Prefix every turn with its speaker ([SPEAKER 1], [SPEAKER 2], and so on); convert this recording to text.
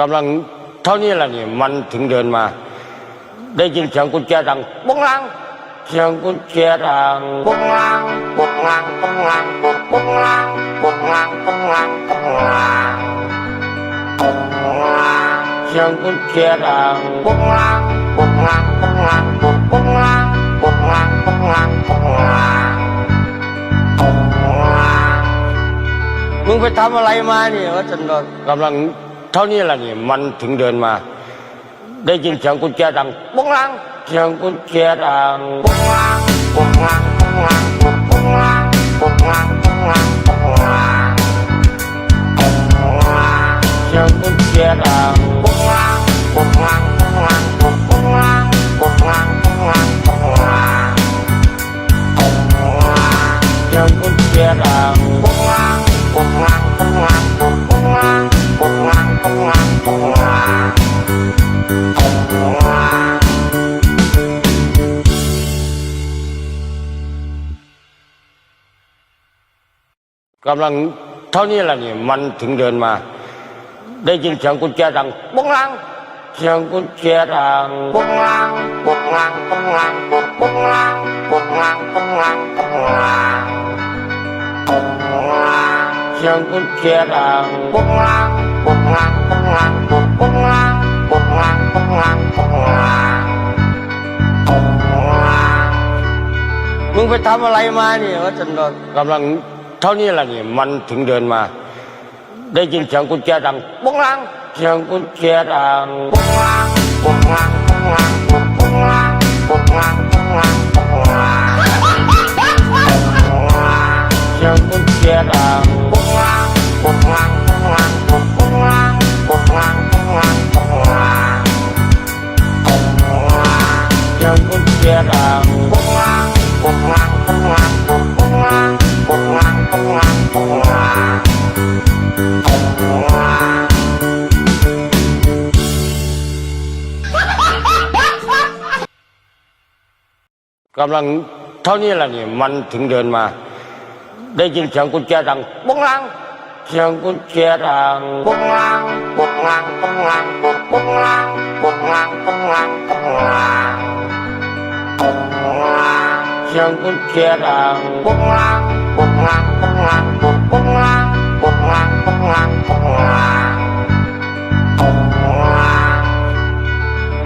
[SPEAKER 1] กำลังเท่านี้แหละนี่มันถึงเดินมา ได้ยินเสียงกุญแจดังปุ้งลังเสียงกุญแจดังปุ้งลังปุ้งลังปุ้งลังปุ้งปุ้งลังปุ้งลังปุ้งลังปุ้งลังปุ้งลังเสียงกุญแจดังปุ้งลังปุ้งลังปุ้งลังปุ้งปุ้งลังปุ้งลังปุ้งลังปุ้งลังปุ้งลังมึงไปทำอะไรมาเนี่ยว่าจันทร์กำลังเท่านี้แหละนี่มันถึงเดินมา ได้ยินเสียงกุญแจดังปุ้งลังเสียงกุญแจดังปุ้งลังปุ้งลังปุ้งลังปุ้งปุ้งลังปุ้งลังปุ้งลังปุ้งลังปุ้งลังเสียงกุญแจดังปุ้งลังปุ้งลังปุ้งลังปุ้งปุ้งลังปุ้งลังปุ้งลังปุ้งลังปุ้งลังเสียงกุญแจดังปุ้งลัง กำลังเท่านี้แหละนี่มันถึงเดินมา ได้ยินเสียงกุญแจดังปุ้งลังเสียงกุญแจดังปุ้งลังปุ้งลังปุ้งลังปุ้งปุ้งลังปุ้งลังปุ้งลังปุ้งลังปุ้งลังเสียงกุญแจดังปุ้งลังปุ้งลังปุ้งลังปุ้งปุ้งลังปุ้งลังปุ้งลังปุ้งลังปุ้งลังมึงไปทำอะไรมาเนี่ยว่าจันทร์กำลัง เท่านี้แหละนี่มันถึงเดินมา ได้ยินเสียงกุญแจดังปุ้งลังเสียงกุญแจดังปุ้งลังปุ้งลังปุ้งลังปุ้งลังปุ้งลังปุ้งลังปุ้งลังเสียงกุญแจดังปุ้งลังปุ้งลังปุ้งลังปุ้งปุ้งลังปุ้งลังปุ้งลังปุ้งลังเสียงกุญแจดังปุ้งลังปุ้งลังปุ้งลังปุ้งลังปุ้งลัง กำลังเท่านี้แหละนี่มันถึงเดินมา ได้ยินเสียงกุญแจดังปุ้งลังเสียงกุญแจดังปุ้งลังปุ้งลังปุ้งลังปุ้งปุ้งลังปุ้งลังปุ้งลังปุ้งลังปุ้งลังเสียงกุญแจดังปุ้งลัง ปุ้งลังปุ้งลังปุ้งปุ้งลังปุ้งลังปุ้งลังปุ้งลัง